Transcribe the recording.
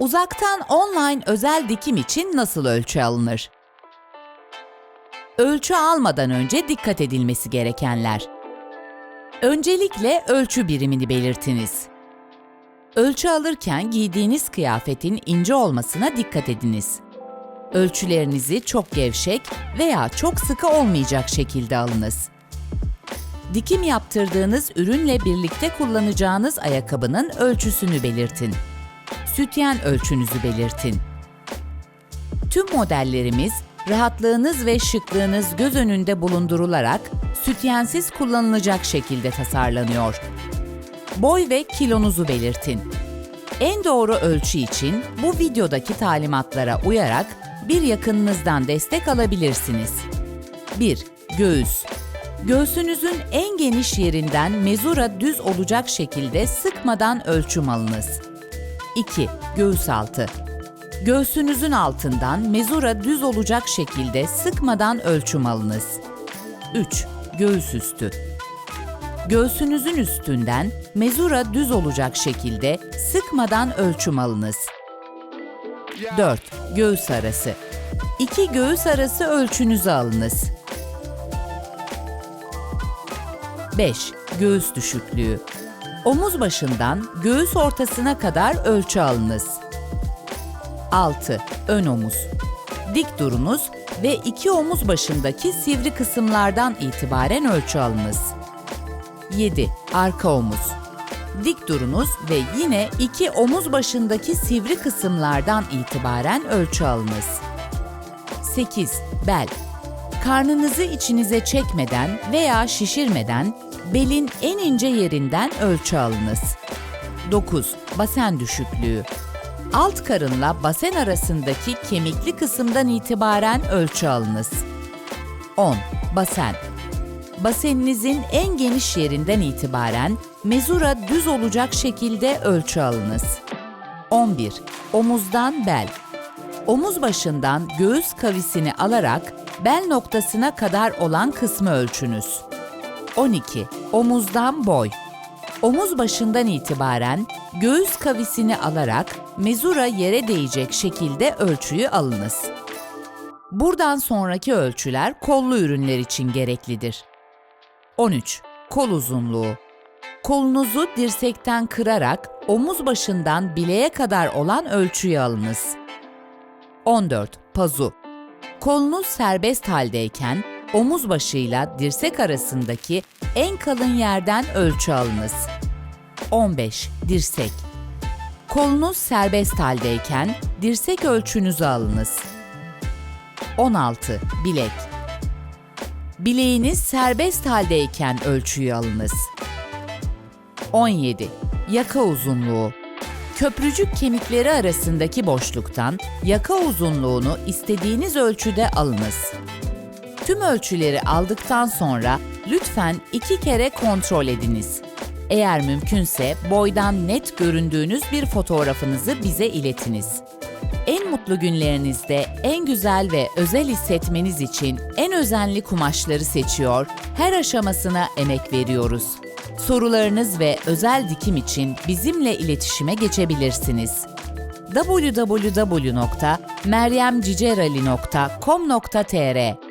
Uzaktan online özel dikim için nasıl ölçü alınır? Ölçü almadan önce dikkat edilmesi gerekenler. Öncelikle ölçü birimini belirtiniz. Ölçü alırken giydiğiniz kıyafetin ince olmasına dikkat ediniz. Ölçülerinizi çok gevşek veya çok sıkı olmayacak şekilde alınız. Dikim yaptırdığınız ürünle birlikte kullanacağınız ayakkabının ölçüsünü belirtin. Sütyen ölçünüzü belirtin. Tüm modellerimiz rahatlığınız ve şıklığınız göz önünde bulundurularak sütyensiz kullanılacak şekilde tasarlanıyor. Boy ve kilonuzu belirtin. En doğru ölçü için bu videodaki talimatlara uyarak bir yakınınızdan destek alabilirsiniz. 1. Göğüs Göğsünüzün en geniş yerinden mezura düz olacak şekilde sıkmadan ölçüm alınız. 2. Göğüs altı Göğsünüzün altından mezura düz olacak şekilde sıkmadan ölçüm alınız. 3. Göğüs üstü Göğsünüzün üstünden mezura düz olacak şekilde sıkmadan ölçüm alınız. 4. Göğüs arası İki göğüs arası ölçünüzü alınız. 5. Göğüs düşüklüğü Omuz başından göğüs ortasına kadar ölçü alınız. 6. Ön omuz. Dik durunuz ve iki omuz başındaki sivri kısımlardan itibaren ölçü alınız. 7. Arka omuz. Dik durunuz ve yine iki omuz başındaki sivri kısımlardan itibaren ölçü alınız. 8. Bel. Karnınızı içinize çekmeden veya şişirmeden belin en ince yerinden ölçü alınız. 9. Basen düşüklüğü. Alt karınla basen arasındaki kemikli kısımdan itibaren ölçü alınız. 10. Basen. Baseninizin en geniş yerinden itibaren mezura düz olacak şekilde ölçü alınız. 11. Omuzdan bel. Omuz başından göğüs kavisini alarak bel noktasına kadar olan kısmı ölçünüz. 12. Omuzdan boy. Omuz başından itibaren göğüs kavisini alarak mezura yere değecek şekilde ölçüyü alınız. Buradan sonraki ölçüler kollu ürünler için gereklidir. 13. Kol uzunluğu. Kolunuzu dirsekten kırarak omuz başından bileğe kadar olan ölçüyü alınız. 14. Pazu. Kolunuz serbest haldeyken omuz başıyla dirsek arasındaki en kalın yerden ölçü alınız. 15. Dirsek. Kolunuz serbest haldeyken dirsek ölçünüzü alınız. 16. Bilek. Bileğiniz serbest haldeyken ölçüyü alınız. 17. Yaka uzunluğu. Köprücük kemikleri arasındaki boşluktan yaka uzunluğunu istediğiniz ölçüde alınız. Tüm ölçüleri aldıktan sonra lütfen iki kere kontrol ediniz. Eğer mümkünse boydan net göründüğünüz bir fotoğrafınızı bize iletiniz. En mutlu günlerinizde en güzel ve özel hissetmeniz için en özenli kumaşları seçiyor, her aşamasına emek veriyoruz. Sorularınız ve özel dikim için bizimle iletişime geçebilirsiniz. www.meryemcicerali.com.tr